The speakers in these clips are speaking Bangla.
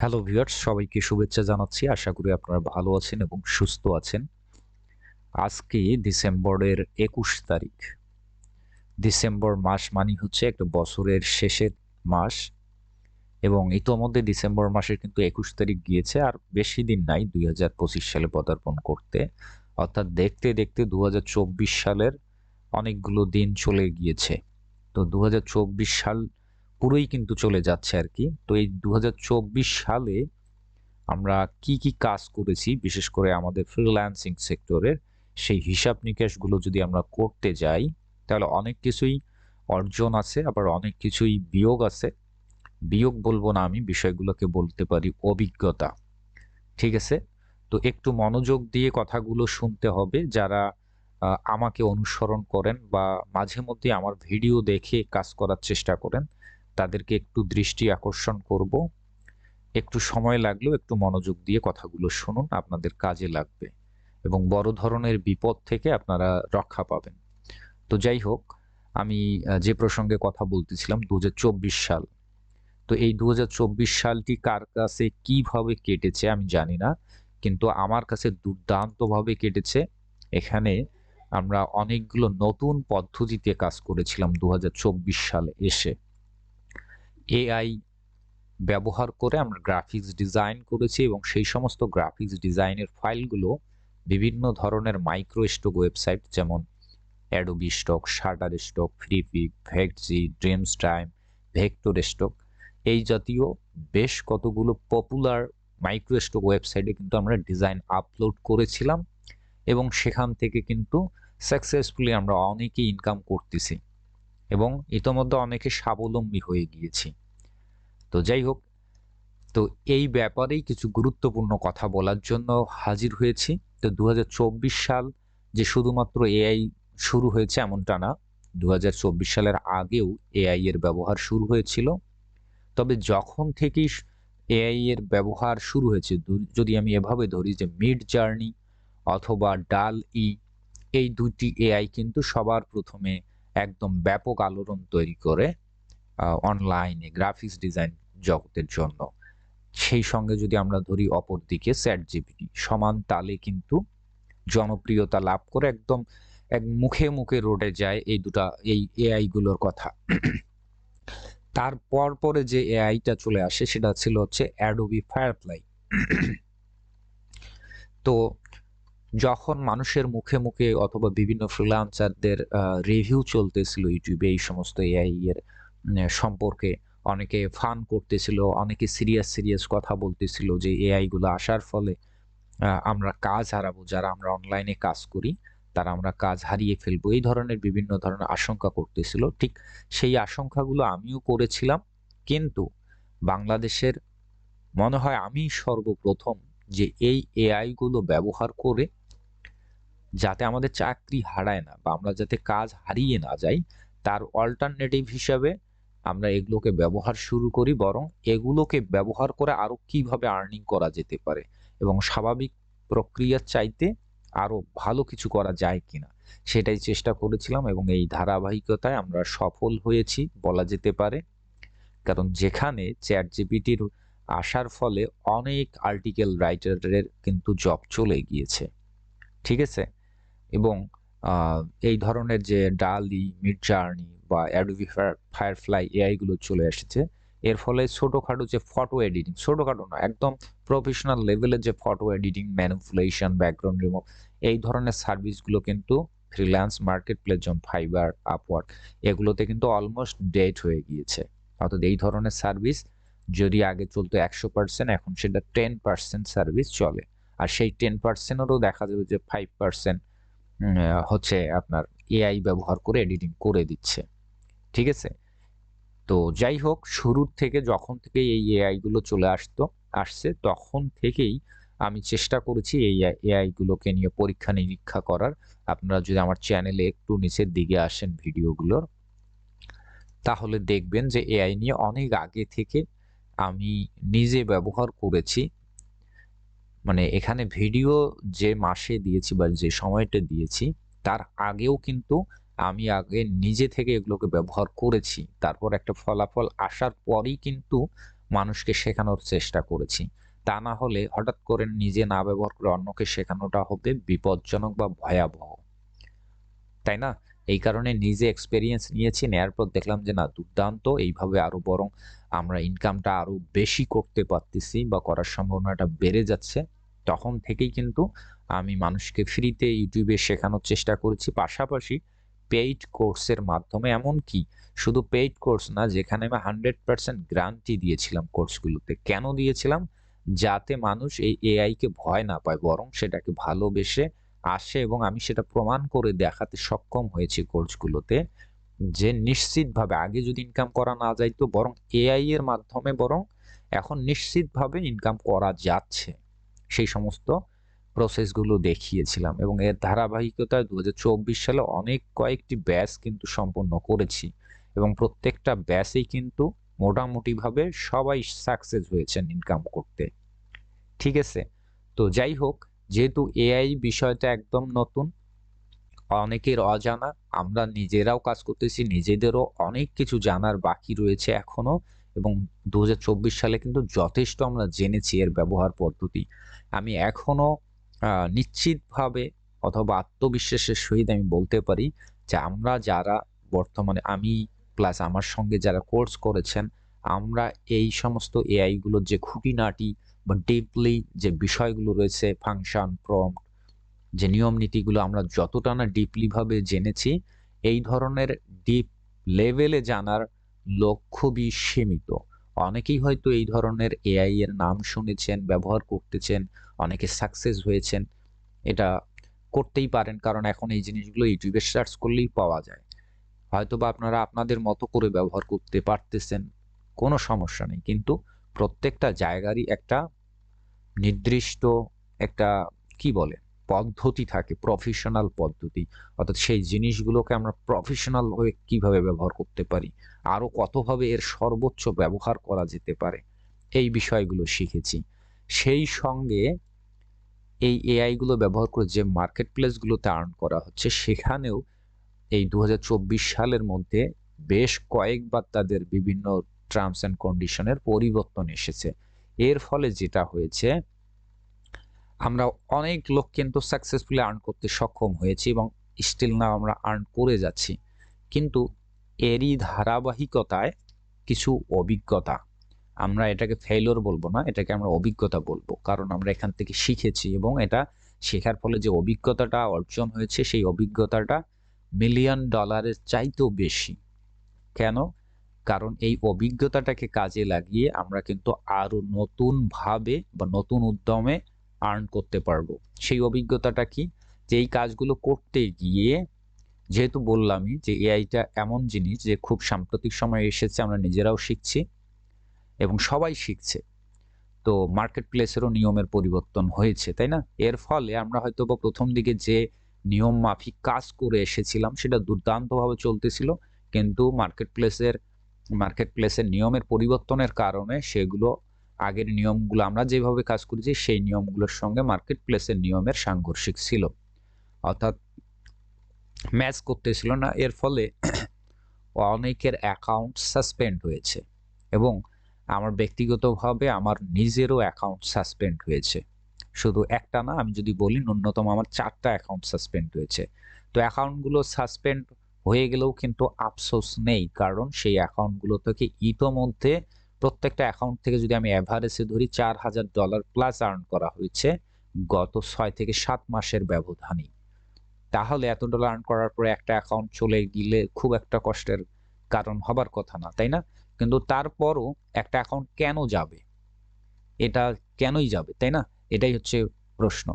হ্যালো ভিউয়ার্স সবাইকে শুভেচ্ছা জানাচ্ছি। আশা করি আপনারা ভালো আছেন এবং সুস্থ আছেন। আজকে ডিসেম্বরের একুশ তারিখ। ডিসেম্বর মাস মানে হচ্ছে একটা বছরের শেষের মাস এবং ইতোমধ্যে ডিসেম্বর মাসের কিন্তু একুশ তারিখ গিয়েছে আর বেশি দিন নাই দুই হাজার পঁচিশ সালে পদার্পণ করতে। অর্থাৎ দেখতে দেখতে দু হাজার চব্বিশ সালের অনেকগুলো দিন চলে গিয়েছে। তো দু হাজার চব্বিশ সাল পুরোই কিন্তু চলে যাচ্ছে আর কি তো এই দু হাজার চব্বিশ সালে আমরা কি কি কাজ করেছি, বিশেষ করে আমাদের ফ্রিল্যান্সিং সেক্টরের সেই হিসাব নিকাশগুলো যদি আমরা করতে যাই, তাহলে অনেক কিছুই অর্জন আছে, আবার অনেক কিছুই বিয়োগ আছে। বিয়োগ বলব না আমি, বিষয়গুলোকে বলতে পারি অভিজ্ঞতা। ঠিক আছে? তো একটু মনোযোগ দিয়ে কথাগুলো শুনতে হবে, যারা আমাকে অনুসরণ করেন বা মাঝে মধ্যে আমার ভিডিও দেখে কাজ করার চেষ্টা করেন তাদেরকে একটু দৃষ্টি আকর্ষণ করব। একটু সময় লাগলেও একটু মনোযোগ দিয়ে কথাগুলো শুনুন, আপনাদের কাজে লাগবে এবং বড় ধরনের বিপদ থেকে আপনারা রক্ষা পাবেন। তো যাই হোক, আমি যে প্রসঙ্গে কথা বলতেছিলাম দু হাজার চব্বিশ সাল। তো এই দু হাজার চব্বিশ সালটি কার কাছে কীভাবে কেটেছে আমি জানি না, কিন্তু আমার কাছে দুর্দান্তভাবে কেটেছে। এখানে আমরা অনেকগুলো নতুন পদ্ধতিতে কাজ করেছিলাম দু সালে এসে। এআই ব্যবহার করে আমরা গ্রাফিক্স ডিজাইন করেছি এবং সেই সমস্ত গ্রাফিক্স ডিজাইনের ফাইলগুলো বিভিন্ন ধরনের মাইক্রো স্টক ওয়েবসাইট যেমন Adobe stock shutter stock Freepik Vecteezy Dreamstime vector stock এই জাতীয় বেশ কতগুলো পপুলার মাইক্রো স্টক ওয়েবসাইটে কিন্তু আমরা ডিজাইন আপলোড করেছিলাম এবং সেখান থেকে কিন্তু সাকসেসফুলি আমরা অনেকেই ইনকাম করতেছি। এবং ইতোমধ্যে অনেকে স্বাবলম্বী হয়ে গিয়েছি। তো যাই হোক, তো এই ব্যাপারেই কিছু গুরুত্বপূর্ণ কথা বলার জন্য হাজির হয়েছি। তো দু হাজার চব্বিশ সাল যে শুধুমাত্র এআই শুরু হয়েছে এমনটা না দু হাজার চব্বিশ সালের আগেও এআই এর ব্যবহার শুরু হয়েছিল। তবে যখন থেকেই এআই এর ব্যবহার শুরু হয়েছে যদি আমি এভাবে ধরি যে মিড জার্নি অথবা ডাল ই, এই দুটি এআই কিন্তু সবার প্রথমে একদম ব্যাপক আলোড়ন তৈরি করে অনলাইনে গ্রাফিক্স ডিজাইন জগতের জন্য। সেই সঙ্গে যদি আমরা ধরি অপর দিকে স্যাট জিপিটি সমান তালে কিন্তু জনপ্রিয়তা লাভ করে একদম এক মুখে মুখে রোডে যায় এই দুটা, এই এআই গুলোর কথা। তারপর পরে যে এআইটা চলে আসে সেটা ছিল হচ্ছে অ্যাডোবি ফায়ারফ্লাই তো যখন মানুষের মুখে মুখে অথবা বিভিন্ন ফ্রিলান্সারদের রিভিউ চলতেছিল ইউটিউবে এই সমস্ত এআই এর সম্পর্কে, অনেকে ফান করতেছিল, অনেকে সিরিয়াস সিরিয়াস কথা বলতেছিল যে এআই গুলো আসার ফলে আমরা কাজ হারাবো, যারা আমরা অনলাইনে কাজ করি, তারা আমরা কাজ হারিয়ে ফেলব, এই ধরনের বিভিন্ন ধরনের আশঙ্কা করতেছিল। ঠিক সেই আশঙ্কাগুলো আমিও করেছিলাম, কিন্তু বাংলাদেশের মনে হয় আমি সর্বপ্রথম যে এই এআই গুলো ব্যবহার করে যাতে আমাদের চাকরি হারায় না বা আমরা যাতে কাজ হারিয়ে না যাই, তার অল্টারনেটিভ হিসাবে আমরা এগুলোকে ব্যবহার শুরু করি বরং এগুলোকে ব্যবহার করে আরও কীভাবে আর্নিং করা যেতে পারে এবং স্বাভাবিক প্রক্রিয়ার চাইতে আরও ভালো কিছু করা যায় কিনা, সেটাই চেষ্টা করেছিলাম এবং এই ধারাবাহিকতায় আমরা সফল হয়েছি বলা যেতে পারে। কারণ যেখানে চ্যাট জিপিটির আসার ফলে অনেক আর্টিকেল রাইটারের কিন্তু জব চলে গিয়েছে। ঠিক আছে? এবং এই ধরনের যে ডালি মিড জার্নি বা অ্যাডোবি ফায়ারফ্লাই এআইগুলো চলে এসেছে, এর ফলে ছোটোখাটো যে ফটো এডিটিং, ছোটোখাটো না, একদম প্রফেশনাল লেভেলের যে photo editing manipulation background remove এই ধরনের সার্ভিসগুলো কিন্তু ফ্রিল্যান্স মার্কেট প্লেস যেমন ফাইবার আপওয়ার্ক এগুলোতে কিন্তু অলমোস্ট ডেট হয়ে গিয়েছে। অর্থাৎ এই ধরনের সার্ভিস যদি আগে চলতো একশো পার্সেন্ট এখন সেটা টেন পার্সেন্ট সার্ভিস চলে। আর সেই টেন পার্সেন্টেরও দেখা যাবে যে ফাইভ পার্সেন্ট হচ্ছে আপনার এআই ব্যবহার করে এডিটিং করে দিচ্ছে। ঠিক আছে? তো যাই হোক, শুরুর থেকে যখন থেকে এই এআইগুলো চলে আসতো, আসছে, তখন থেকেই আমি চেষ্টা করেছি এই এআইগুলোকে নিয়ে পরীক্ষা নিরীক্ষা করার। আপনারা যদি আমার চ্যানেলে একটু নিচের দিকে আসেন ভিডিওগুলোর তাহলে দেখবেন যে এআই নিয়ে অনেক আগে থেকে আমি নিজে ব্যবহার করেছি। মানে এখানে ভিডিও যে মাসে দিয়েছি বা যে সময়টা দিয়েছি, তার আগেও কিন্তু আমি আগে নিজে থেকে এগুলোকে ব্যবহার করেছি। তারপর একটা ফলাফল আসার পরই কিন্তু মানুষকে শেখানোর চেষ্টা করেছি। তা না হলে হঠাৎ করে নিজে না ব্যবহার করে অন্যকে শেখানোটা হবে বিপজ্জনক বা ভয়াবহ। তাই না? এই কারণে নিজে এক্সপেরিয়েন্স নিয়েছি, নেয়ার পর দেখলাম যে না, দুর্দান্ত। এইভাবে আরও বরং আমরা ইনকামটা আরও বেশি করতে পারতেছি বা করার সম্ভাবনাটা বেড়ে যাচ্ছে। তখন থেকেই কিন্তু আমি মানুষকে ফ্রিতে ইউটিউবে শেখানোর চেষ্টা করেছি। পাশাপাশি পেইড কোর্সের মাধ্যমে এমন কি শুধু পেইড কোর্স না, যেখানে আমি হান্ড্রেড পার্সেন্ট গ্রান্টি দিয়েছিলাম কোর্সগুলোতে কেন দিয়েছিলাম? যাতে মানুষ এই এআইকে ভয় না পায়, বরং সেটাকে ভালোবেসে আসে এবং আমি সেটা প্রমাণ করে দেখাতে সক্ষম হয়েছি কোর্সগুলোতে যে নিশ্চিতভাবে আগে যদি ইনকাম করা না যাইতো, বরং এআই এর মাধ্যমে বরং এখন নিশ্চিতভাবে ইনকাম করা যাচ্ছে। সেই সমস্ত প্রসেসগুলো দেখিয়েছিলাম এবং এর ধারাবাহিকতায় দু হাজার চব্বিশ সালে অনেক কয়েকটি ব্যাচ কিন্তু সম্পন্ন করেছি এবং প্রত্যেকটা ব্যাচেই কিন্তু মোটামুটিভাবে সবাই সাকসেস হয়েছেন ইনকাম করতে। ঠিক আছে? তো যাই হোক, যেহেতু এআই বিষয়টা একদম নতুন, অনেকের অজানা, আমরা নিজেরাও কাজ করতেছি, নিজেদেরও অনেক কিছু জানার বাকি রয়েছে এখনও। এবং দু হাজার চব্বিশ সালে কিন্তু যথেষ্ট আমরা জেনেছি এর ব্যবহার পদ্ধতি। আমি এখনও নিশ্চিতভাবে অথবা আত্মবিশ্বাসের সহিত আমি বলতে পারি যে আমরা যারা বর্তমানে, আমি প্লাস আমার সঙ্গে যারা কোর্স করেছেন, আমরা এই সমস্ত এআইগুলোর যে খুঁটিনাটি বা ডিপলি যে বিষয়গুলো রয়েছে ফাংশন প্রম যে নিয়ম নীতিগুলো আমরা যতটা না ডিপলিভাবে জেনেছি, এই ধরনের ডিপ লেভেলে জানার লোক খুবই সীমিত। অনেকেই হয়তো এই ধরনের এআই এর নাম শুনেছেন, ব্যবহার করতেছেন, অনেকে সাকসেস হয়েছেন। এটা করতেই পারেন, কারণ এখন এই জিনিসগুলো ইউটিউবে সার্চ করলেই পাওয়া যায়। হয়তো বা আপনারা আপনাদের মতো করে ব্যবহার করতে পারতেছেন, কোনো সমস্যা নেই। কিন্তু প্রত্যেকটা জায়গারই একটা নির্দিষ্ট একটা, কি বলে? পদ্ধতি থাকে প্রফেশনাল পদ্ধতি। অর্থাৎ সেই জিনিসগুলোকে আমরা প্রফেশনাল হয়ে কীভাবে ব্যবহার করতে পারি? আরও কতভাবে এর সর্বোচ্চ ব্যবহার করা যেতে পারে? এই বিষয়গুলো শিখেছি। সেই সঙ্গে এই এআই গুলো ব্যবহার করে যে মার্কেট প্লেসগুলোতে আর্ন করা হচ্ছে, সেখানেও এই দু হাজার চব্বিশ সালের মধ্যে বেশ কয়েকবার তাদের বিভিন্ন টার্মস অ্যান্ড কন্ডিশনের পরিবর্তন এসেছে। এর ফলে যেটা হয়েছে আমরা অনেক লোক কিন্তু সাকসেসফুলি আর্ন করতে সক্ষম হয়েছি এবং স্টিল না আমরা আর্ন করে যাচ্ছি। কিন্তু এরই ধারাবাহিকতায় কিছু অভিজ্ঞতা, আমরা এটাকে ফেলোর বলব না, এটাকে আমরা অভিজ্ঞতা বলব। কারণ আমরা এখান থেকে শিখেছি এবং এটা শেখার ফলে যে অভিজ্ঞতাটা অর্জন হয়েছে, সেই অভিজ্ঞতাটা মিলিয়ন ডলারের চাইতেও বেশি। কেন? কারণ এই অভিজ্ঞতাটাকে কাজে লাগিয়ে আমরা কিন্তু আরও নতুনভাবে বা নতুন উদ্যমে আর্ন করতে পারব। সেই অভিজ্ঞতাটা কি? যে এই কাজগুলো করতে গিয়ে যেহেতু বললামই যে এআইটা এমন জিনিস যে খুব সাম্প্রতিক সময় এসেছে, আমরা নিজেরাও শিখছি এবং সবাই শিখছে। তো মার্কেট প্লেসেরও নিয়মের পরিবর্তন হয়েছে, তাই না? এর ফলে আমরা হয়তো বা প্রথম দিকে যে নিয়ম মাফিক কাজ করে এসেছিলাম, সেটা দুর্দান্তভাবে চলতেছিল। কিন্তু মার্কেট প্লেসের মার্কেট প্লেসের নিয়মের পরিবর্তনের কারণে সেগুলো আগের নিয়মগুলো আমরা যেভাবে কাজ করেছি, সেই নিয়মগুলোর সঙ্গে মার্কেট প্লেসের নিয়মের সাংঘর্ষিক ছিল। অর্থাৎ ম্যাচ করতেছিল না, এর ফলে অনেকের অ্যাকাউন্ট সাসপেন্ড হয়েছে এবং আমার ব্যক্তিগতভাবে আমার নিজেরও অ্যাকাউন্ট সাসপেন্ড হয়েছে। শুধু একটা না, আমি যদি বলি ন্যূনতম আমার চারটা অ্যাকাউন্ট সাসপেন্ড হয়েছে। তো অ্যাকাউন্টগুলো সাসপেন্ড হয়ে গেলেও কিন্তু আফসোস নেই, কারণ সেই অ্যাকাউন্টগুলো থেকে ইতোমধ্যে প্রত্যেকটা অ্যাকাউন্ট থেকে যদি আমি অ্যাভারেজে ধরি চার হাজার ডলার প্লাস আর্ন করা হয়েছে গত ছয় থেকে সাত মাসের ব্যবধানে। তাহলে এত ডলার আর্ন করার পরে একটা অ্যাকাউন্ট চলে গেলে খুব একটা কষ্টের কারণ হবার কথা না, তাই না? কিন্তু তারপরও একটা অ্যাকাউন্ট কেন যাবে? এটা কেনই যাবে, তাই না? এটাই হচ্ছে প্রশ্ন।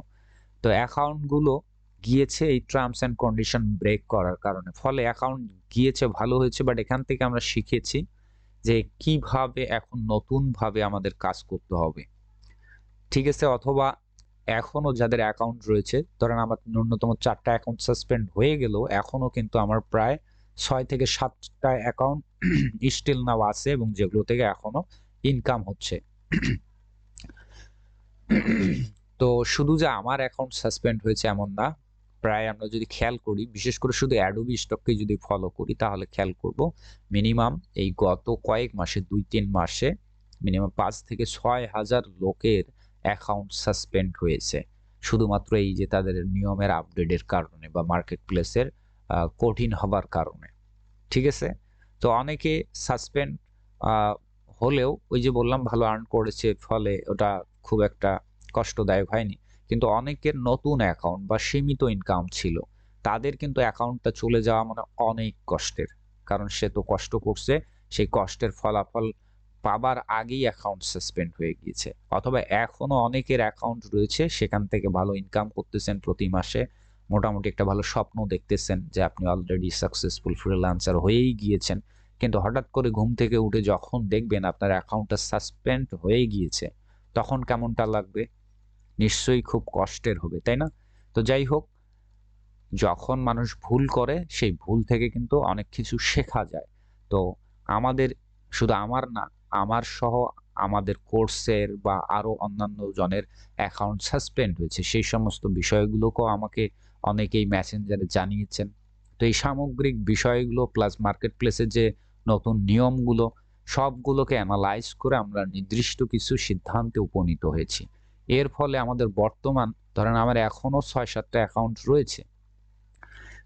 তো অ্যাকাউন্টগুলো গিয়েছে এই টার্মস অ্যান্ড কন্ডিশন ব্রেক করার কারণে। ফলে অ্যাকাউন্ট গিয়েছে, ভালো হয়েছে বাট এখান থেকে আমরা শিখেছি যে কীভাবে এখন নতুনভাবে আমাদের কাজ করতে হবে। ঠিক আছে? অথবা এখনও যাদের অ্যাকাউন্ট রয়েছে, ধরেন আমার ন্যূনতম চারটা অ্যাকাউন্ট সাসপেন্ড হয়ে গেলেও এখনও কিন্তু আমার প্রায় ছয় থেকে সাতটা অ্যাকাউন্ট স্টিল নাও আছে এবং যেগুলো থেকে এখনও ইনকাম হচ্ছে। তো শুধু যে আমার অ্যাকাউন্ট সাসপেন্ড হয়েছে এমন না প্রায় আমরা যদি খেয়াল করি, বিশেষ করে শুধু অ্যাডোবি স্টককে যদি ফলো করি, তাহলে খেয়াল করব মিনিমাম এই গত কয়েক মাসে, দুই তিন মাসে মিনিমাম পাঁচ থেকে ছয় হাজার লোকের অ্যাকাউন্ট সাসপেন্ড হয়েছে। শুধুমাত্র এই যে তাদের নিয়মের আপডেটের কারণে বা মার্কেট প্লেসের কঠিন হবার কারণে। ঠিক আছে? তো অনেকে সাসপেন্ড হলেও ওই যে বললাম, ভালো আর্ন করেছে, ফলে ওটা খুব একটা কষ্টদায়ক হয়নি। কিন্তু অনেকের নতুন অ্যাকাউন্ট বা সীমিত ইনকাম ছিল। তাদের কিন্তু অ্যাকাউন্টটা চলে যাওয়া মানে অনেক কষ্টের। কারণ সে তো কষ্ট করছে, সেই কষ্টের ফলাফল পাবার আগেই অ্যাকাউন্ট সাসপেন্ড হয়ে গিয়েছে। অথবা এখনও অনেকের অ্যাকাউন্ট রয়েছে, সেখান থেকে ভালো ইনকাম করতেছেন প্রতি মাসে। মোটামুটি একটা ভালো স্বপ্ন দেখতেছেন যে আপনি অলরেডি সাকসেসফুল ফ্রিল্যান্সার হয়েই গিয়েছেন। কিন্তু হঠাৎ করে ঘুম থেকে উঠে যখন দেখবেন আপনার অ্যাকাউন্টটা সাসপেন্ড হয়ে গিয়েছে, তখন কেমনটা লাগবে? নিশ্চয়ই খুব কষ্টের হবে, তাই না? তো যাই হোক, যখন মানুষ ভুল করে, সেই ভুল থেকে কিন্তু অনেক কিছু শেখা যায়। তো আমাদের, শুধু আমার না, আমার সহ আমাদের কোর্সের বা আরও অন্যান্য জনের অ্যাকাউন্ট সাসপেন্ড হয়েছে। সেই সমস্ত বিষয়গুলোকেও আমাকে অনেকেই মেসেঞ্জারে জানিয়েছেন। তো এই সামগ্রিক বিষয়গুলো প্লাস মার্কেট প্লেসের যে নতুন নিয়মগুলো, সবগুলোকে অ্যানালাইজ করে আমরা নির্দিষ্ট কিছু সিদ্ধান্তে উপনীত হয়েছি। এর ফলে আমাদের বর্তমান, ধরেন আমার এখনও ছয় সাতটা অ্যাকাউন্ট রয়েছে।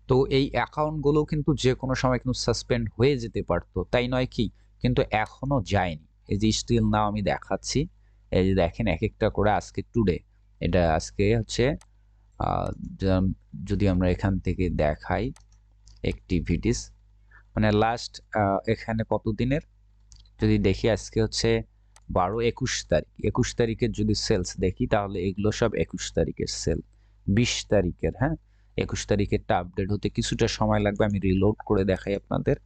তো এই অ্যাকাউন্টগুলো কিন্তু যে কোনো সময় কিন্তু সাসপেন্ড হয়ে যেতে পারতো। তাই নয় কি? কিন্তু এখনও যায়নি। এই যে স্টিল নাও আমি দেখাচ্ছি। এই যে দেখেন এক একটা করে আজকে টুডে এটা আজকে হচ্ছে যদি আমরা এখান থেকে দেখাই অ্যাক্টিভিটিস মানে লাস্ট এখানে কত দিনের যদি দেখি আজকে হচ্ছে বারো একুশ তারিখ। একুশ তারিখের যদি সেলস দেখি, তাহলে এগুলো সব একুশ তারিখের সেল বিশ তারিখের হ্যাঁ? একুশ তারিখেরটা আপডেট হতে কিছুটা সময় লাগবে, আমি রিলোড করে দেখাই আপনাদের।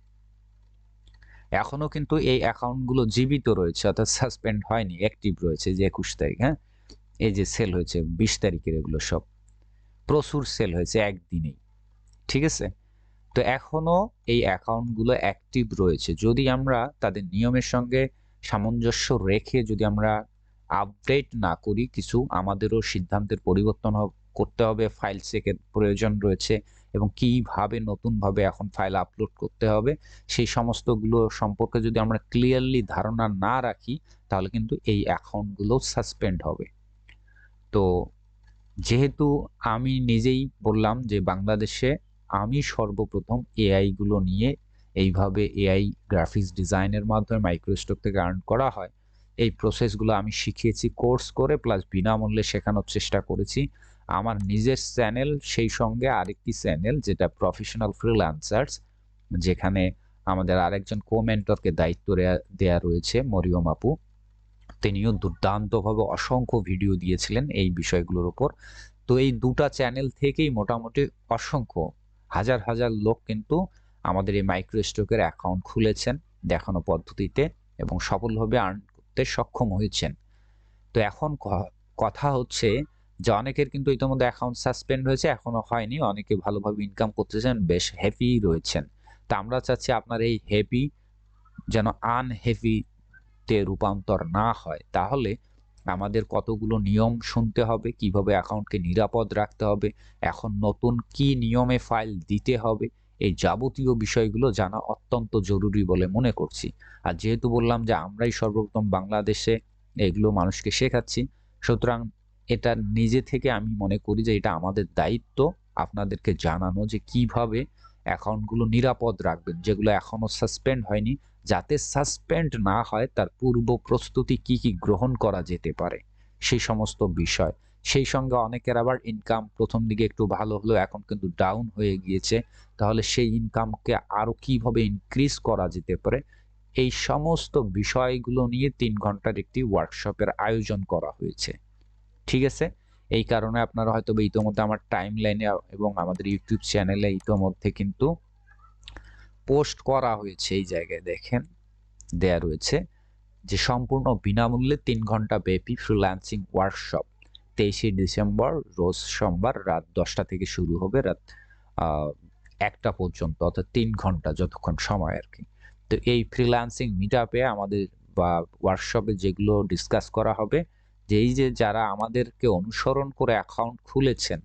এখনও কিন্তু এই অ্যাকাউন্টগুলো জীবিত রয়েছে, অর্থাৎ সাসপেন্ড হয়নি অ্যাক্টিভ রয়েছে যে একুশ তারিখ হ্যাঁ? এই যে সেল হয়েছে, বিশ তারিখের এগুলো সব। প্রচুর সেল হয়েছে একদিনেই, ঠিক আছে? তো এখনও এই অ্যাকাউন্টগুলো অ্যাক্টিভ রয়েছে। যদি আমরা তাদের নিয়মের সঙ্গে সামঞ্জস্য রেখে যদি আমরা আপডেট না করি, কিছু আমাদেরও সিদ্ধান্তের পরিবর্তন করতে হবে ফাইল চেকের প্রয়োজন রয়েছে এবং কীভাবে নতুনভাবে এখন ফাইল আপলোড করতে হবে, সেই সমস্তগুলো সম্পর্কে যদি আমরা ক্লিয়ারলি ধারণা না রাখি, তাহলে কিন্তু এই অ্যাকাউন্টগুলো সাসপেন্ড হবে। তো যেহেতু আমি নিজেই বললাম যে বাংলাদেশে আমি সর্বপ্রথম এআইগুলো নিয়ে এইভাবে এআই গ্রাফিক্স ডিজাইনের মাধ্যমে মাইক্রোস্টক থেকে আর্ন করা হয়। এই প্রসেসগুলো আমি শিখিয়েছি কোর্স করে প্লাস বিনামূল্যে শেখানোর চেষ্টা করেছি। আমার নিজের চ্যানেল সেই সঙ্গে আরেকটি চ্যানেল যেটা প্রফেশনাল ফ্রিল্যান্সার্স যেখানে আমাদের আরেকজন কোমেন্টরকে দায়িত্ব দেয়া রয়েছে, মরিয়ম আপু। তিনিও দুর্দান্তভাবে অসংখ্য ভিডিও দিয়েছিলেন এই বিষয়গুলোর ওপর তো এই দুটা চ্যানেল থেকেই মোটামুটি অসংখ্য, হাজার হাজার লোক কিন্তু আমাদের এই মাইক্রো স্টকের অ্যাকাউন্ট খুলেছেন, দেখানো পদ্ধতিতে এবং সফলভাবে আর্ন করতে সক্ষম হয়েছেন। তো এখন কথা হচ্ছে যে অনেকের কিন্তু ইতিমধ্যে অ্যাকাউন্ট সাসপেন্ড হয়েছে এখনও হয়নি, অনেকে ভালোভাবে ইনকাম করতেছেন, বেশ হ্যাপি রয়েছেন। তা আমরা চাচ্ছি আপনার এই হ্যাপি যেন আনহ্যাপিতে রূপান্তর না হয়, তাহলে আমাদের কতগুলো নিয়ম শুনতে হবে, কীভাবে অ্যাকাউন্টকে নিরাপদ রাখতে হবে, এখন নতুন কি নিয়মে ফাইল দিতে হবে এই যাবতীয় বিষয়গুলো জানা অত্যন্ত জরুরি বলে মনে করছি। আর যেহেতু বললাম যে আমরাই সর্বপ্রথম বাংলাদেশে এগুলো মানুষকে শেখাচ্ছি, সুতরাং এটা নিজে থেকে আমি মনে করি যে এটা আমাদের দায়িত্ব, আপনাদেরকে জানানো যে কীভাবে অ্যাকাউন্টগুলো নিরাপদ রাখবেন, যেগুলো এখনও সাসপেন্ড হয়নি, যাতে সাসপেন্ড না হয় তার পূর্ব প্রস্তুতি কি কি গ্রহণ করা যেতে পারে সেই সমস্ত বিষয়। সেই সঙ্গে অনেকের আবার ইনকাম প্রথম দিকে একটু ভালো হলো এখন কিন্তু ডাউন হয়ে গিয়েছে। তাহলে সেই ইনকামকে আরও কীভাবে ইনক্রিজ করা যেতে পারে? এই সমস্ত বিষয়গুলো নিয়ে তিন ঘণ্টার একটি ওয়ার্কশপের আয়োজন করা হয়েছে। ঠিক আছে? এই কারণে আপনারা হয়তো ইতোমধ্যে আমার টাইম লাইনে এবং আমাদের ইউটিউব চ্যানেলে ইতোমধ্যে কিন্তু পোস্ট করা হয়েছে। এই জায়গায় দেখেন, দেয়া রয়েছে যে সম্পূর্ণ বিনামূল্যে তিন ঘণ্টা ব্যাপী ফ্রিল্যান্সিং ওয়ার্কশপ তেইশে ডিসেম্বর, রোজ সোমবার, রাত দশটা থেকে শুরু হবে। রাত একটা পর্যন্ত, অর্থাৎ তিন ঘণ্টা যতক্ষণ সময় আর কি। তো এই ফ্রিল্যান্সিং মিট আমাদের বা ওয়ার্কশপে যেগুলো ডিসকাস করা হবে যে এই যে যারা আমাদেরকে অনুসরণ করে অ্যাকাউন্ট খুলেছেন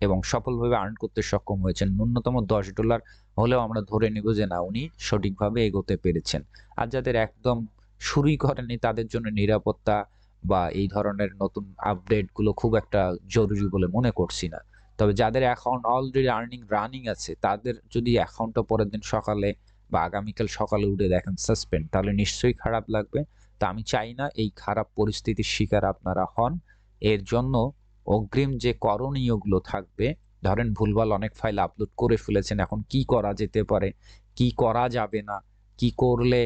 এবং সফলভাবে আর্ন করতে সক্ষম হয়েছেন, ন্যূনতম দশ ডলার হলেও আমরা ধরে নিব যে না, উনি সঠিকভাবে এগোতে পেরেছেন। আর যাদের একদম শুরুই করেনি তাদের জন্য নিরাপত্তা বা এই ধরনের নতুন আপডেটগুলো খুব একটা জরুরি বলে মনে করছি না। তবে যাদের অ্যাকাউন্ট অলরেডি আর্নিং রানিং আছে, তাদের যদি অ্যাকাউন্টটা পরের দিন সকালে বা আগামীকাল সকালে উঠে দেখেন সাসপেন্ড তাহলে নিশ্চয়ই খারাপ লাগবে। তা আমি চাই না এই খারাপ পরিস্থিতির শিকার আপনারা হন। এর জন্য অগ্রিম যে করণীয়গুলো থাকবে, ধরেন ভুলভাল অনেক ফাইল আপলোড করে ফেলেছেন, এখন কি করা যেতে পারে, কি করা যাবে না, কি করলে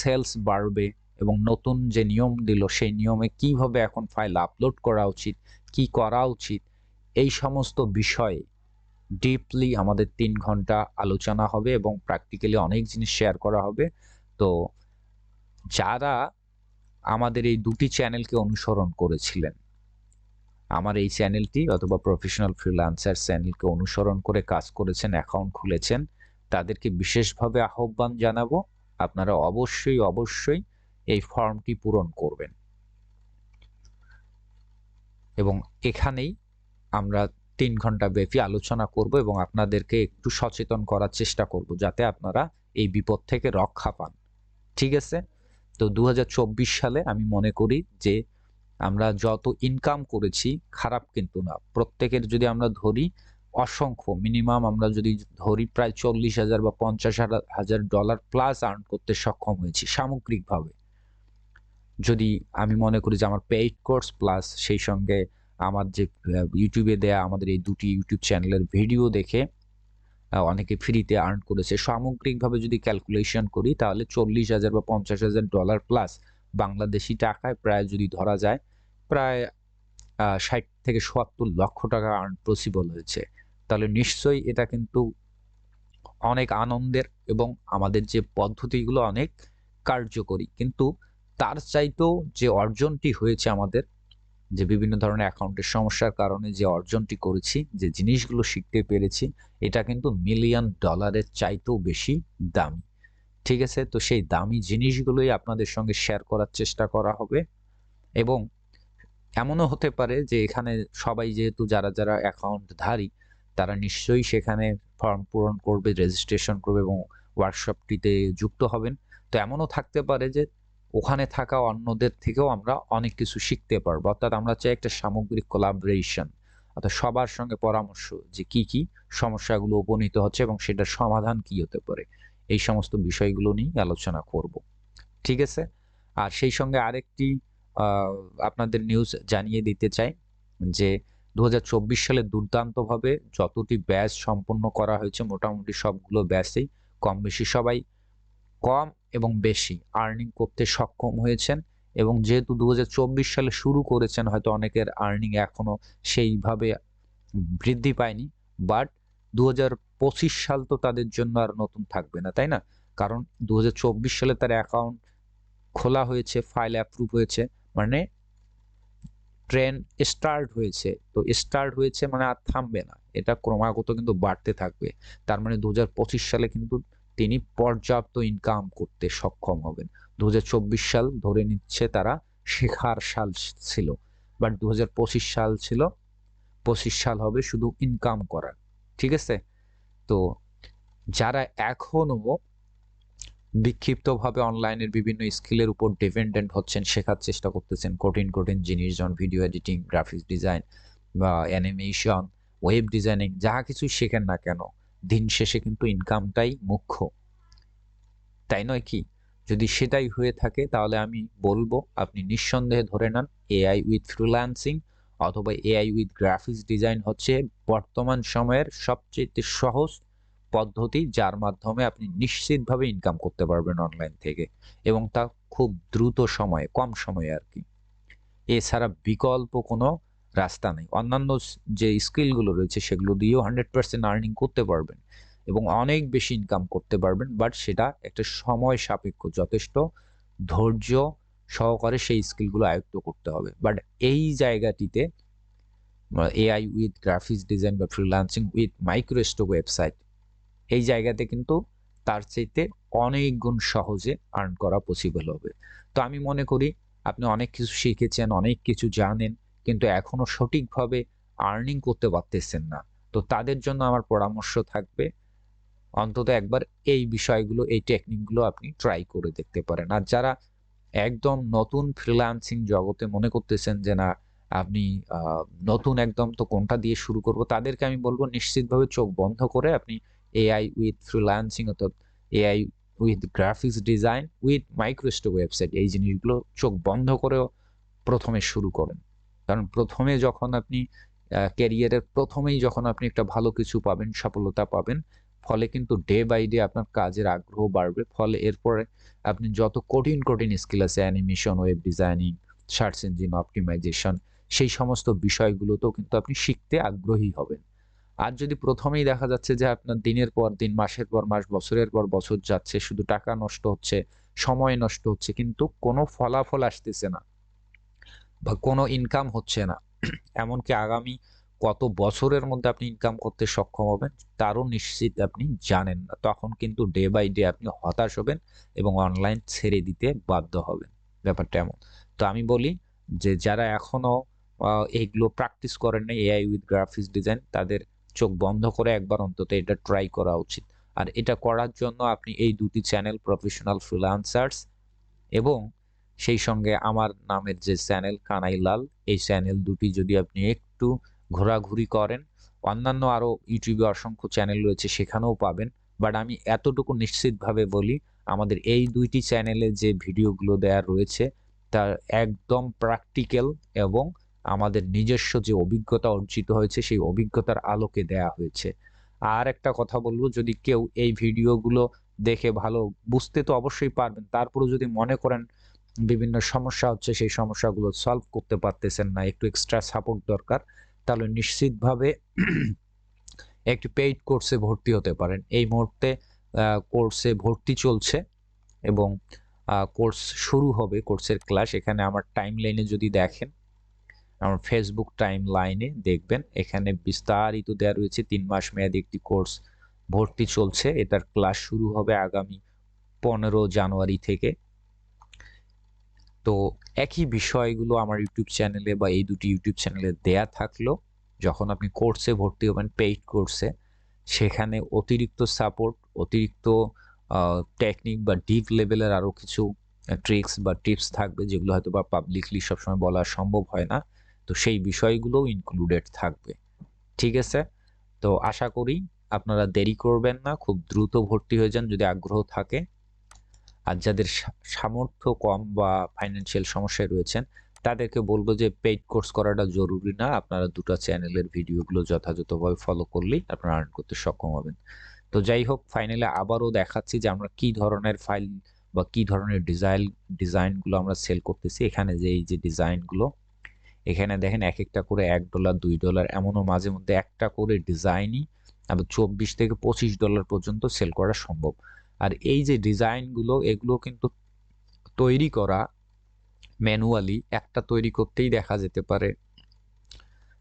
সেলস বাড়বে এবং নতুন যে নিয়ম দিল, সেই নিয়মে কীভাবে এখন ফাইল আপলোড করা উচিত, কি করা উচিত এই সমস্ত বিষয়ে ডিপলি আমাদের তিন ঘণ্টা আলোচনা হবে এবং প্র্যাকটিক্যালি অনেক জিনিস শেয়ার করা হবে। তো যারা আমাদের এই দুটি চ্যানেলকে অনুসরণ করেছিলেন, আমার এই চ্যানেলটি অথবা প্রফেশনাল ফ্রিল্যান্সার চ্যানেলকে অনুসরণ করে কাজ করেছেন অ্যাকাউন্ট খুলেছেন, তাদেরকে বিশেষভাবে আহ্বান জানাব, আপনারা অবশ্যই অবশ্যই এই ফর্মটি পূরণ করবেন। এবং এখানেই আমরা তিন ঘণ্টা ব্যাপী আলোচনা করব এবং আপনাদেরকে একটু সচেতন করার চেষ্টা করব যাতে আপনারা এই বিপদ থেকে রক্ষা পান। ঠিক আছে? তো দু হাজার চব্বিশ সালে আমি মনে করি যে আমরা যত ইনকাম করেছি, খারাপ কিন্তু না। প্রত্যেকের যদি আমরা ধরি, অসংখ্য মিনিমাম আমরা যদি ধরি প্রায় চল্লিশ হাজার বা পঞ্চাশ হাজার ডলার প্লাস আর্ন করতে সক্ষম হয়েছি সামগ্রিকভাবে। যদি আমি মনে করি যে আমার পেইড কোর্স প্লাস সেই সঙ্গে আমার যে ইউটিউবে দেয়া আমাদের এই দুটি ইউটিউব চ্যানেলের ভিডিও দেখে অনেকে ফ্রিতে আর্ন করেছে। সামগ্রিকভাবে যদি ক্যালকুলেশন করি, তাহলে চল্লিশ হাজার বা পঞ্চাশ হাজার ডলার প্লাস বাংলাদেশি টাকায় প্রায় যদি ধরা যায়, প্রায় ষাট থেকে সত্তর লক্ষ টাকা আর্ন পসিবল হয়েছে। তাহলে নিশ্চয়ই এটা কিন্তু অনেক আনন্দের এবং আমাদের যে পদ্ধতিগুলো অনেক কার্যকরী। কিন্তু তার চাইতেও যে অর্জনটি হয়েছে আমাদের যে বিভিন্ন ধরনের অ্যাকাউন্টের সমস্যার কারণে যে অর্জনটি করেছি, যে জিনিসগুলো শিখতে পেরেছি, এটা কিন্তু মিলিয়ন ডলারের চাইতেও বেশি দামি। ঠিক আছে? তো সেই দামি জিনিসগুলোই আপনাদের সঙ্গে শেয়ার করার চেষ্টা করা হবে। এবং এমনও হতে পারে যে এখানে সবাই যেহেতু যারা যারা অ্যাকাউন্টধারী, তারা নিশ্চয়ই সেখানে ফর্ম পূরণ করবে রেজিস্ট্রেশন করবে এবং ওয়ার্কশপটিতে যুক্ত হবেন। তো এমনও থাকতে পারে যে ওখানে থাকা অন্যদের থেকেও আমরা অনেক কিছু শিখতে পারব। অর্থাৎ আমরা চাই একটা সামগ্রিক কোলাবরেশন অর্থাৎ সবার সঙ্গে পরামর্শ যে কি কি সমস্যাগুলো উপনীত হচ্ছে এবং সেটার সমাধান কি হতে পারে। এই সমস্ত বিষয়গুলো নিয়ে আলোচনা করব। ঠিক আছে? আর সেই সঙ্গে আরেকটি আপনাদের নিউজ জানিয়ে দিতে চাই যে দু হাজার চব্বিশ সালে দুর্দান্তভাবে যতটি ব্যাচ সম্পন্ন করা হয়েছে, মোটামুটি সবগুলো ব্যাচেই কম বেশি সবাই কম এবং বেশি আর্নিং করতে সক্ষম হয়েছেন এবং যেহেতু দু হাজার চব্বিশ সালে শুরু করেছেন, হয়তো অনেকের আর্নিং এখনও সেইভাবে বৃদ্ধি পায়নি বাট দু হাজার পঁচিশ সাল তো তাদের জন্য আর নতুন থাকবে না, তাই না? কারণ দু হাজার চব্বিশ সালে তার অ্যাকাউন্ট খোলা হয়েছে ফাইল অ্যাপ্রুভ হয়েছে মানে ট্রেন স্টার্ট হয়েছে, তো স্টার্ট হয়েছে মানে আর থামবে না, এটা ক্রমাগত কিন্তু বাড়তে থাকবে, তার মানে দু হাজার পঁচিশ সালে কিন্তু তিনি পর্যাপ্ত ইনকাম করতে সক্ষম হবেন। দু হাজার চব্বিশ সাল ধরে নিচ্ছে তারা শেখার সাল ছিল। বাট দু হাজার পঁচিশ সাল ছিল। পঁচিশ সাল হবে শুধু ইনকাম করার। ঠিক আছে? তো যারা এখনও বিক্ষিপ্তভাবে অনলাইনের বিভিন্ন স্কিলের উপর ডিপেন্ডেন্ট হচ্ছেন, শেখার চেষ্টা করতেছেন, কঠিন কঠিন জিনিস যেমন ভিডিও এডিটিং গ্রাফিক্স ডিজাইন বা অ্যানিমেশন ওয়েব ডিজাইনিং যাহা কিছু শেখেন না কেন দিন শেষে কিন্তু ইনকামটাই মুখ্য। তাই নয় কি? যদি সেটাই হয়ে থাকে, তাহলে আমি বলব, আপনি নিঃসন্দেহে ধরে নেন এআই উইথ ফ্রিল্যান্সিং অথবা এআই উইথ গ্রাফিক্স ডিজাইন হচ্ছে বর্তমান সময়ের সবচেয়ে সহজ পদ্ধতি, যার মাধ্যমে আপনি নিশ্চিতভাবে ইনকাম করতে পারবেন অনলাইন থেকে এবং তা খুব দ্রুত সময়ে, কম সময়ে আর কি। এছাড়া বিকল্প কোনো রাস্তা নেই। অন্যান্য যে স্কিলগুলো রয়েছে সেগুলো দিয়েও হান্ড্রেড পার্সেন্ট আর্নিং করতে পারবেন এবং অনেক বেশি ইনকাম করতে পারবেন বাট সেটা একটা সময় সাপেক্ষ। যথেষ্ট ধৈর্য সহকারে সেই স্কিলগুলো আয়ত্ত করতে হবে। বাট এই জায়গাটিতে এআই উইথ গ্রাফিক্স ডিজাইন বা ফ্রিলান্সিং উইথ মাইক্রোস্টোক ওয়েবসাইট এই জায়গাতে কিন্তু তার চাইতে অনেক গুণ সহজে আর্ন করা পসিবল হবে। তো আমি মনে করি আপনি অনেক কিছু শিখেছেন, অনেক কিছু জানেন কিন্তু এখনও সঠিকভাবে আর্নিং করতে পারতেছেন না। তো তাদের জন্য আমার পরামর্শ থাকবে, অন্তত একবার এই বিষয়গুলো, এই টেকনিকগুলো আপনি ট্রাই করে দেখতে পারেন। আর যারা একদম নতুন ফ্রিল্যান্সিং জগতে মনে করতেছেন যে, না, আপনি নতুন একদম তো কোনটা দিয়ে শুরু করব? তাদেরকে আমি বলব নিশ্চিতভাবে চোখ বন্ধ করে আপনি এআই উইথ ফ্রিল্যান্সিং অর্থাৎ AI with graphics design with microstock website এই জিনিসগুলো চোখ বন্ধ করেও প্রথমে শুরু করেন। কারণ প্রথমে যখন আপনি ক্যারিয়ারের প্রথমেই যখন আপনি একটা ভালো কিছু পাবেন, সফলতা পাবেন, ফলে কিন্তু ডে বাই ডে আপনার কাজের আগ্রহ বাড়বে। ফলে এরপরে আপনি যত কঠিন কঠিন স্কিল আছে animation web designing search engine optimisation সেই সমস্ত বিষয়গুলোতেও কিন্তু আপনি শিখতে আগ্রহী হবেন। আর যদি প্রথমেই দেখা যাচ্ছে যে আপনার দিনের পর দিন, মাসের পর মাস, বছরের পর বছর যাচ্ছে, শুধু টাকা নষ্ট হচ্ছে, সময় নষ্ট হচ্ছে, কিন্তু কোনো ফলাফল আসতেছে না। বা কোনো ইনকাম হচ্ছে না। এমনকি আগামী কত বছরের মধ্যে আপনি ইনকাম করতে সক্ষম হবেন, তারও নিশ্চিত আপনি জানেন না। তখন কিন্তু ডে বাই ডে আপনি হতাশ হবেন এবং অনলাইন ছেড়ে দিতে বাধ্য হবেন। ব্যাপারটা এমন। তো আমি বলি যে, যারা এখনও এইগুলো প্র্যাকটিস করেন না এআই উইথ গ্রাফিক্স ডিজাইন তাদের চোখ বন্ধ করে একবার অন্তত এটা ট্রাই করা উচিত। আর এটা করার জন্য আপনি এই দুটি চ্যানেল প্রফেশনাল ফ্রিল্যান্সার্স এবং সেই সঙ্গে আমার নামের যে চ্যানেল কানাইলাল, এই চ্যানেল দুটি যদি আপনি একটু ঘোরাঘুরি করেন, অন্যান্য আরও ইউটিউবে অসংখ্য চ্যানেল রয়েছে, সেখানেও পাবেন। বাট আমি এতটুকু নিশ্চিতভাবে বলি, আমাদের এই দুইটি চ্যানেলে যে ভিডিওগুলো দেওয়া রয়েছে তার একদম প্র্যাকটিক্যাল এবং আমাদের নিজস্ব যে অভিজ্ঞতা অর্জিত হয়েছে, সেই অভিজ্ঞতার আলোকে দেয়া হয়েছে। আর একটা কথা বলব, যদি কেউ এই ভিডিওগুলো দেখে ভালো বুঝতে তো অবশ্যই পারবেন তারপরে যদি মনে করেন বিভিন্ন সমস্যা হচ্ছে, সেই সমস্যাগুলো সলভ করতে পারতেছেন না। একটু এক্সট্রা সাপোর্ট দরকার। তাহলে নিশ্চিতভাবে একটি পেইড কোর্সে ভর্তি হতে পারেন। এই মুহূর্তে কোর্সে ভর্তি চলছে এবং কোর্স শুরু হবে কোর্সের ক্লাস এখানে আমার টাইম লাইনে যদি দেখেন, আমার ফেসবুক টাইম লাইনে দেখবেন, এখানে বিস্তারিত দেওয়া রয়েছে, তিন মাস মেয়াদি একটি কোর্স ভর্তি চলছে। এটার ক্লাস শুরু হবে আগামী পনেরো জানুয়ারি থেকে। তো একই বিষয়গুলো আমার ইউটিউব চ্যানেলে বা এই দুটি ইউটিউব চ্যানেলে দেয়া থাকল। যখন আপনি কোর্সে ভর্তি হবেন পেইড কোর্সে সেখানে অতিরিক্ত সাপোর্ট অতিরিক্ত টেকনিক বা ডিপ লেভেলের আরও কিছু ট্রিক্স বা টিপস থাকবে, যেগুলো হয়তো বা পাবলিকলি সবসময় বলা সম্ভব হয় না। তো সেই বিষয়গুলোও ইনক্লুডেড থাকবে। ঠিক আছে? তো আশা করি আপনারা দেরি করবেন না, খুব দ্রুত ভর্তি হয়ে যান যদি আগ্রহ থাকে। আর যাদের সামর্থ্য কম বা ফাইন্যান্সিয়াল সমস্যায় রয়েছেন, তাদেরকে বলব যে পেইড কোর্স করাটা জরুরি না। আপনারা দুটো চ্যানেলের ভিডিওগুলো যথাযথভাবে ফলো করলেই আপনারা আর্ন করতে সক্ষম হবেন। তো যাই হোক ফাইনালে আবারও দেখাচ্ছি যে আমরা কি ধরনের ফাইল বা কি ধরনের ডিজাইন ডিজাইনগুলো আমরা সেল করতেছি। এখানে যে এই যে ডিজাইনগুলো এখানে দেখেন এক একটা করে এক ডলার দুই ডলার এমনও মাঝে মধ্যে একটা করে ডিজাইনই আবার চব্বিশ থেকে পঁচিশ ডলার পর্যন্ত সেল করা সম্ভব। আর এই যে ডিজাইনগুলো এগুলো কিন্তু তৈরি করা ম্যানুয়ালি একটা তৈরি করতেই দেখা যেতে পারে।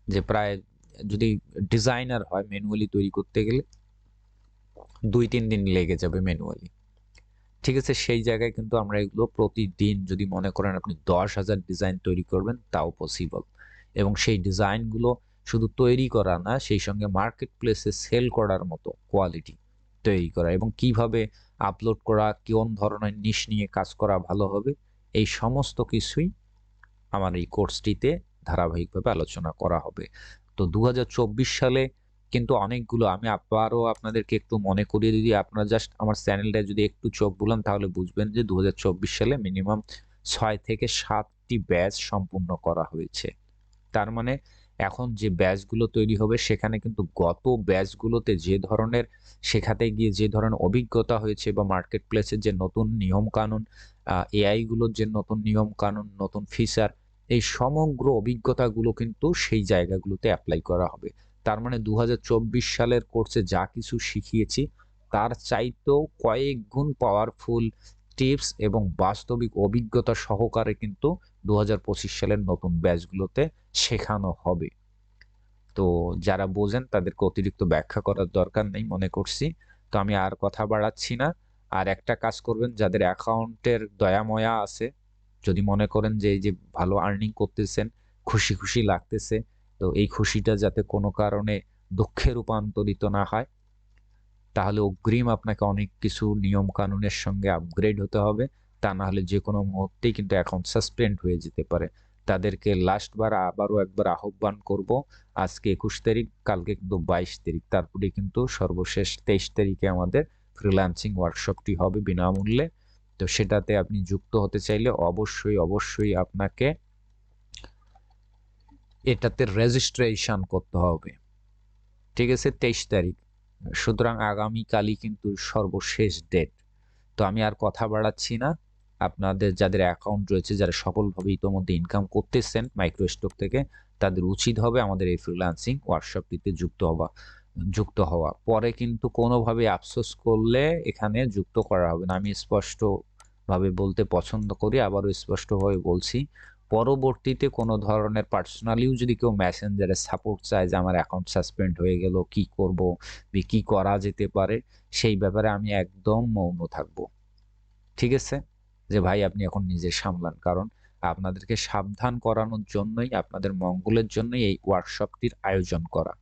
যে প্রায় যদি ডিজাইনার হয় ম্যানুয়ালি তৈরি করতে গেলে, দুই তিন দিন লেগে যাবে ম্যানুয়ালি ঠিক আছে, সেই জায়গায় কিন্তু আমরা এগুলো প্রতিদিন যদি মনে করেন আপনি দশ হাজার ডিজাইন তৈরি করবেন, তাও পসিবল এবং সেই ডিজাইনগুলো শুধু তৈরি করা না, সেই সঙ্গে মার্কেট প্লেসে সেল করার মতো কোয়ালিটি তৈরি করা। এবং কীভাবে আপলোড করা কোন ধরনের নিশ নিয়ে কাজ করা ভালো হবে, এই সমস্ত কিছুই আমার এই কোর্সটিতে ধারাবাহিকভাবে আলোচনা করা হবে। তো দু হাজার চব্বিশ সালে কিন্তু অনেকগুলো, আমি আবারও আপনাদেরকে একটু মনে করিয়ে দিই, আপনারা জাস্ট আমার চ্যানেলটা যদি একটু চোখ বুলান, তাহলে বুঝবেন যে দু হাজার চব্বিশ সালে মিনিমাম ছয় থেকে সাতটি ব্যাচ সম্পূর্ণ করা হয়েছে। তার মানে এখন যে ব্যাচগুলো তৈরি হবে, সেখানে কিন্তু গত ব্যাচগুলোতে যে ধরনের শেখাতে গিয়ে যে ধরনের অভিজ্ঞতা হয়েছে বা মার্কেট প্লেসের যে নতুন নিয়ম কানুন এআইগুলোর যে নতুন নিয়ম কানুন নতুন ফিচার এই সমগ্র অভিজ্ঞতাগুলো কিন্তু সেই জায়গাগুলোতে অ্যাপ্লাই করা হবে। তার মানে দু হাজার চব্বিশ সালের কোর্সে যা কিছু শিখিয়েছি, তার চাইতেও কয়েক গুণ পাওয়ারফুল টিপস এবং বাস্তবিক অভিজ্ঞতা সহকারে কিন্তু দু হাজার পঁচিশ সালের নতুন ব্যাচগুলোতে শেখানো হবে। তো যারা বোঝেন তাদেরকে অতিরিক্ত ব্যাখ্যা করার দরকার নেই, মনে করছি। তো আমি আর কথা বাড়াচ্ছি না। আর একটা কাজ করবেন, যাদের অ্যাকাউন্টের দয়াময়া আছে, যদি মনে করেন যে এই যে ভালো আর্নিং করতেছেন, খুশি খুশি লাগতেছে, তো এই খুশিটা যাতে কোনো কারণে দুঃখে রূপান্তরিত না হয় তাহলে অগ্রিম আপনাকে অনেক কিছু নিয়ম কানুনের সঙ্গে আপগ্রেড হতে হবে। তা না হলে যে কোনো মুহূর্তেই কিন্তু অ্যাকাউন্ট সাসপেন্ড হয়ে যেতে পারে। তাদেরকে লাস্টবার আবারও একবার আহ্বান করব, আজকে একুশ তারিখ, কালকে কিন্তু বাইশ তারিখ। তারপরে কিন্তু সর্বশেষ তেইশ তারিখে আমাদের ফ্রিল্যান্সিং ওয়ার্কশপটি হবে বিনামূল্যে। তো সেটাতে আপনি যুক্ত হতে চাইলে অবশ্যই অবশ্যই আপনাকে এটাতে রেজিস্ট্রেশন করতে হবে। ঠিক আছে, তেইশ তারিখ। সুতরাং আগামীকালই কিন্তু সর্বশেষ ডেট তো আমি আর কথা বাড়াচ্ছি না। আপনাদের যাদের অ্যাকাউন্ট রয়েছে, যারা সফলভাবে ইতোমধ্যে ইনকাম করতেছেন মাইক্রোস্টক থেকে, তাদের উচিত হবে আমাদের এই ফ্রিল্যান্সিং ওয়ার্কশপটিতে যুক্ত হওয়া যুক্ত হওয়া। পরে কিন্তু কোনোভাবে আফসোস করলে এখানে যুক্ত করা হবে না। আমি স্পষ্টভাবে বলতে পছন্দ করি, আবারও স্পষ্টভাবে বলছি পরবর্তীতে কোনো ধরনের পার্সোনালিও যদি কেউ মেসেঞ্জারে সাপোর্ট চায় যে আমার অ্যাকাউন্ট সাসপেন্ড হয়ে গেল, কি করব বা কি করা যেতে পারে, সেই ব্যাপারে আমি একদম মৌন থাকব। ঠিক আছে? যে ভাই, আপনি এখন নিজে সামলান। কারণ আপনাদেরকে সাবধান করানোর জন্যই, আপনাদের মঙ্গলের জন্যই এই ওয়ার্কশপটির আয়োজন করা।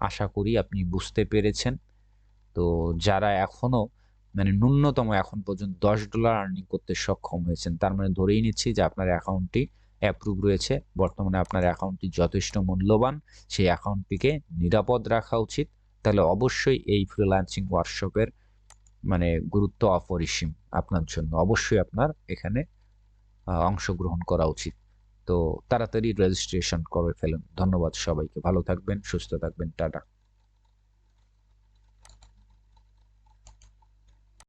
আশা করি আপনি বুঝতে পেরেছেন। তো যারা এখনও মানে ন্যূনতম এখন পর্যন্ত দশ ডলার আর্নিং করতে সক্ষম হয়েছেন, তার মানে ধরেই নিচ্ছি যে আপনার অ্যাকাউন্টটি অ্যাপ্রুভ রয়েছে। বর্তমানে আপনার অ্যাকাউন্টটি যথেষ্ট মূল্যবান। সেই অ্যাকাউন্টটিকে নিরাপদ রাখা উচিত। তাহলে অবশ্যই এই ফ্রিল্যান্সিং ওয়ার্কশপের মানে গুরুত্ব অপরিসীম আপনার জন্য। অবশ্যই আপনার এখানে অংশগ্রহণ করা উচিত। তো তাড়াতাড়ি রেজিস্ট্রেশন করে ফেলুন। ধন্যবাদ সবাইকে। ভালো থাকবেন, সুস্থ থাকবেন। টাটা।